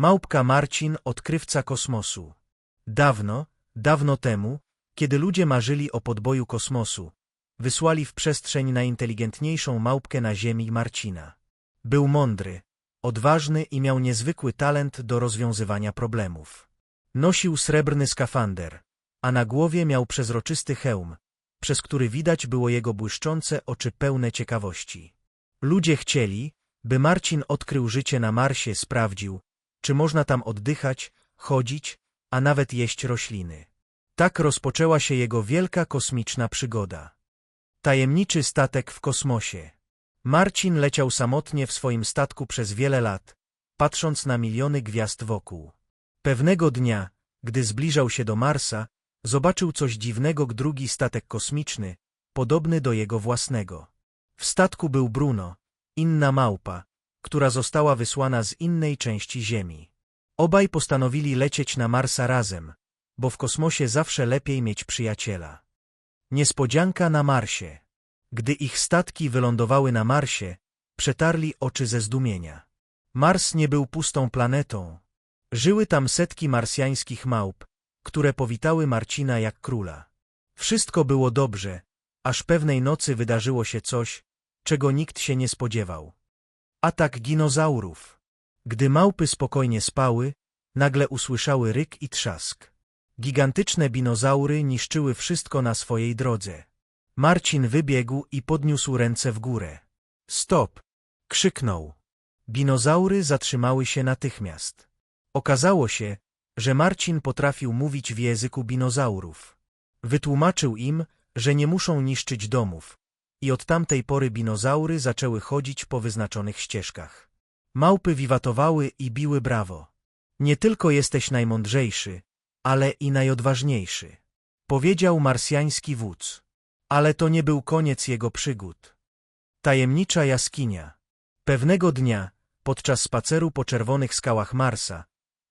Małpka Marcin, odkrywca kosmosu. Dawno, dawno temu, kiedy ludzie marzyli o podboju kosmosu, wysłali w przestrzeń najinteligentniejszą małpkę na Ziemi Marcina. Był mądry, odważny i miał niezwykły talent do rozwiązywania problemów. Nosił srebrny skafander, a na głowie miał przezroczysty hełm, przez który widać było jego błyszczące oczy pełne ciekawości. Ludzie chcieli, by Marcin odkrył życie na Marsie, sprawdził, czy można tam oddychać, chodzić, a nawet jeść rośliny. Tak rozpoczęła się jego wielka kosmiczna przygoda. Tajemniczy statek w kosmosie. Marcin leciał samotnie w swoim statku przez wiele lat, patrząc na miliony gwiazd wokół. Pewnego dnia, gdy zbliżał się do Marsa, zobaczył coś dziwnego drugi statek kosmiczny, podobny do jego własnego. W statku był Bruno, inna małpa, która została wysłana z innej części Ziemi. Obaj postanowili lecieć na Marsa razem, bo w kosmosie zawsze lepiej mieć przyjaciela. Niespodzianka na Marsie. Gdy ich statki wylądowały na Marsie, przetarli oczy ze zdumienia. Mars nie był pustą planetą. Żyły tam setki marsjańskich małp, które powitały Marcina jak króla. Wszystko było dobrze, aż pewnej nocy wydarzyło się coś, czego nikt się nie spodziewał. Atak dinozaurów. Gdy małpy spokojnie spały, nagle usłyszały ryk i trzask. Gigantyczne dinozaury niszczyły wszystko na swojej drodze. Marcin wybiegł i podniósł ręce w górę. Stop! krzyknął. Dinozaury zatrzymały się natychmiast. Okazało się, że Marcin potrafił mówić w języku dinozaurów. Wytłumaczył im, że nie muszą niszczyć domów, i od tamtej pory dinozaury zaczęły chodzić po wyznaczonych ścieżkach. Małpy wiwatowały i biły brawo. Nie tylko jesteś najmądrzejszy, ale i najodważniejszy, powiedział marsjański wódz. Ale to nie był koniec jego przygód. Tajemnicza jaskinia. Pewnego dnia, podczas spaceru po czerwonych skałach Marsa,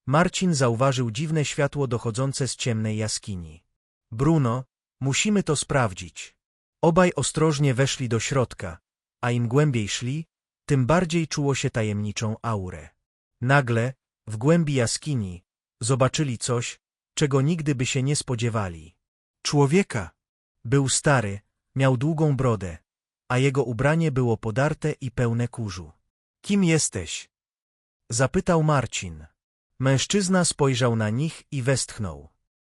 Marcin zauważył dziwne światło dochodzące z ciemnej jaskini. Bruno, musimy to sprawdzić. Obaj ostrożnie weszli do środka, a im głębiej szli, tym bardziej czuło się tajemniczą aurę. Nagle, w głębi jaskini, zobaczyli coś, czego nigdy by się nie spodziewali. Człowieka. Był stary, miał długą brodę, a jego ubranie było podarte i pełne kurzu. Kim jesteś? Zapytał Marcin. Mężczyzna spojrzał na nich i westchnął.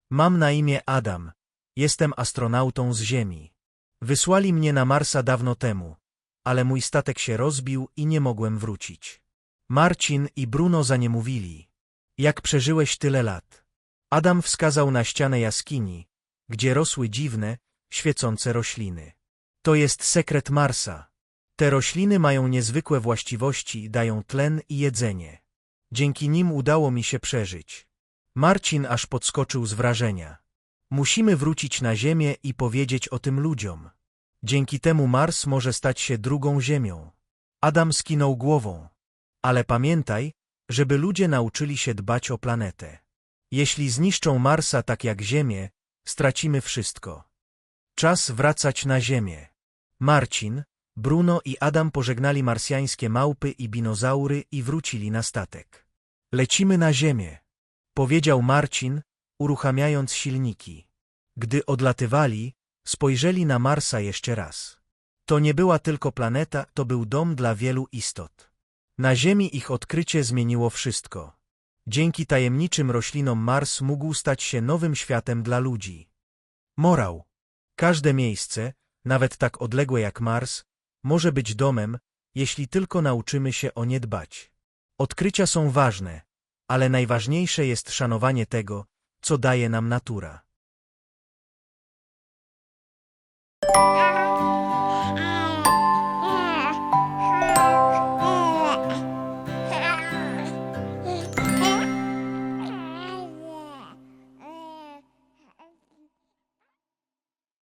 Mam na imię Adam. Jestem astronautą z Ziemi. Wysłali mnie na Marsa dawno temu, ale mój statek się rozbił i nie mogłem wrócić. Marcin i Bruno za nie mówili. Jak przeżyłeś tyle lat? Adam wskazał na ścianę jaskini, gdzie rosły dziwne, świecące rośliny. To jest sekret Marsa. Te rośliny mają niezwykłe właściwości, dają tlen i jedzenie. Dzięki nim udało mi się przeżyć. Marcin aż podskoczył z wrażenia. Musimy wrócić na Ziemię i powiedzieć o tym ludziom. Dzięki temu Mars może stać się drugą Ziemią. Adam skinął głową. Ale pamiętaj, żeby ludzie nauczyli się dbać o planetę. Jeśli zniszczą Marsa tak jak Ziemię, stracimy wszystko. Czas wracać na Ziemię. Marcin, Bruno i Adam pożegnali marsjańskie małpy i dinozaury i wrócili na statek. Lecimy na Ziemię, powiedział Marcin, uruchamiając silniki. Gdy odlatywali, spojrzeli na Marsa jeszcze raz. To nie była tylko planeta, to był dom dla wielu istot. Na Ziemi ich odkrycie zmieniło wszystko. Dzięki tajemniczym roślinom Mars mógł stać się nowym światem dla ludzi. Morał. Każde miejsce, nawet tak odległe jak Mars, może być domem, jeśli tylko nauczymy się o nie dbać. Odkrycia są ważne, ale najważniejsze jest szanowanie tego, co daje nam natura.